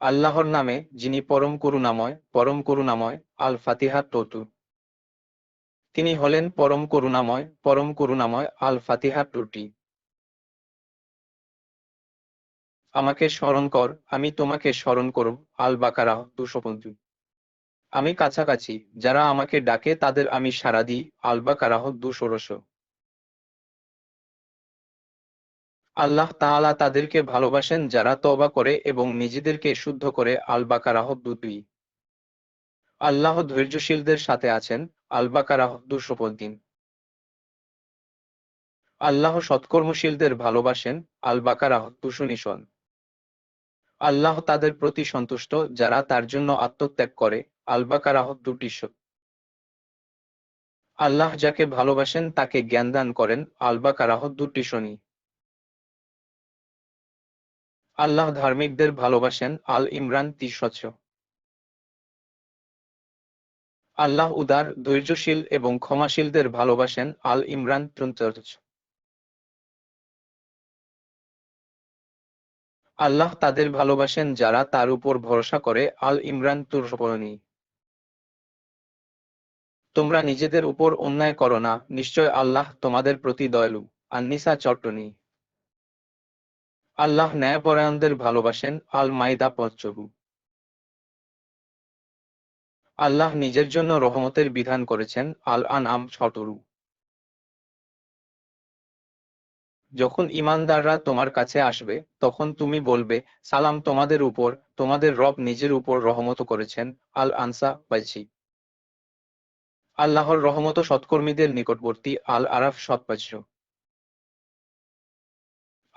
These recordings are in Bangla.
আল্লাহর নামে, যিনি পরম করুণাময় পরম করুণাময় আল ফাতিহা টটু। তিনি হলেন পরম করুণাময় পরম করুণাময় আল ফাতিহা টুটি। আমাকে স্মরণ কর, আমি তোমাকে স্মরণ করব আল বাকারা দুশো পঞ্চু আমি কাছাকাছি, যারা আমাকে ডাকে তাদের আমি সারা দিই আল বাকারাহ দুশোরশো আল্লাহ তাআলা তাদেরকে ভালোবাসেন যারা তওবা করে এবং নিজেদেরকে শুদ্ধ করে আল বাকারাহ দুই। আল্লাহ ধৈর্যশীলদের সাথে আছেন আল বাকারাহ দুশো দিন আল্লাহ সৎকর্মশীলদের ভালোবাসেন আল বাকারাহ দুশো নিশন। আল্লাহ তাদের প্রতি সন্তুষ্ট, যারা তার জন্য আত্মত্যাগ করে আল বাকারাহ দুটি আল্লাহ যাকে ভালোবাসেন তাকে জ্ঞান দান করেন আল বাকারাহ দুটি শনি। আল্লাহ ধার্মিকদের ভালোবাসেন আল ইমরান তিস্বচ্ছ আল্লাহ উদার, ধৈর্যশীল এবং ক্ষমাশীলদের ভালোবাসেন আল ইমরান ত্রুঞ্চ আল্লাহ তাদের ভালোবাসেন যারা তার উপর ভরসা করে আল ইমরান তুরপরণী তোমরা নিজেদের উপর অন্যায় করো না, নিশ্চয় আল্লাহ তোমাদের প্রতি দয়ালু। আন্নিসা চট্টনী। আল্লাহ ন্যায়পরায়ণদের ভালোবাসেন আল মাইদা পঞ্চবু আল্লাহ নিজের জন্য রহমতের বিধান করেছেন আল আন আম ছটরু যখন ইমানদাররা তোমার কাছে আসবে, তখন তুমি বলবে, সালাম তোমাদের উপর, তোমাদের রব নিজের উপর রহমত করেছেন আল আনসা পাইছি আল্লাহর রহমত সৎকর্মীদের নিকটবর্তী আল আরাফ সৎপাচ্য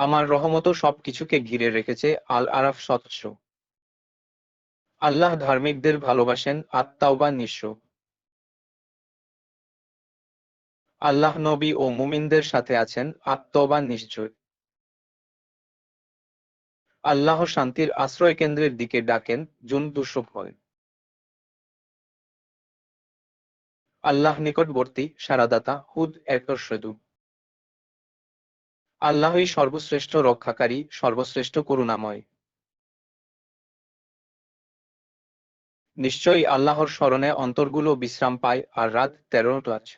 আমার রহমত সবকিছুকে ঘিরে রেখেছে আল আরাফ স্বচ্ছ আল্লাহ ধার্মিকদের ভালোবাসেন আত্মাওবা নিঃস্ব। আল্লাহ নবী ও মুমিনদের সাথে আছেন আত্মবা নিশ্চয়। আল্লাহ শান্তির আশ্রয় কেন্দ্রের দিকে ডাকেন, জুন ভয়। আল্লাহ নিকটবর্তী সারাদাতা হুদ একর্ষদু আল্লাহই সর্বশ্রেষ্ঠ রক্ষাকারী, সর্বশ্রেষ্ঠ করুণাময়। নিশ্চয়ই আল্লাহর স্মরণে অন্তরগুলো বিশ্রাম পায় আর রাত তেরোটা আছে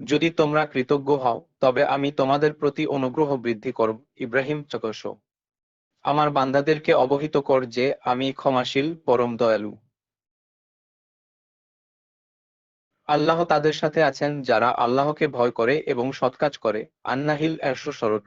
যদি তোমরা কৃতজ্ঞ হও, তবে আমি তোমাদের প্রতি অনুগ্রহ বৃদ্ধি করব, ইব্রাহিম চকস আমার বান্দাদেরকে অবহিত কর যে আমি ক্ষমাশীল, পরম দয়ালু। আল্লাহ তাদের সাথে আছেন যারা আল্লাহকে ভয় করে এবং সৎকাজ করে। আন্নাহিল একশো সরট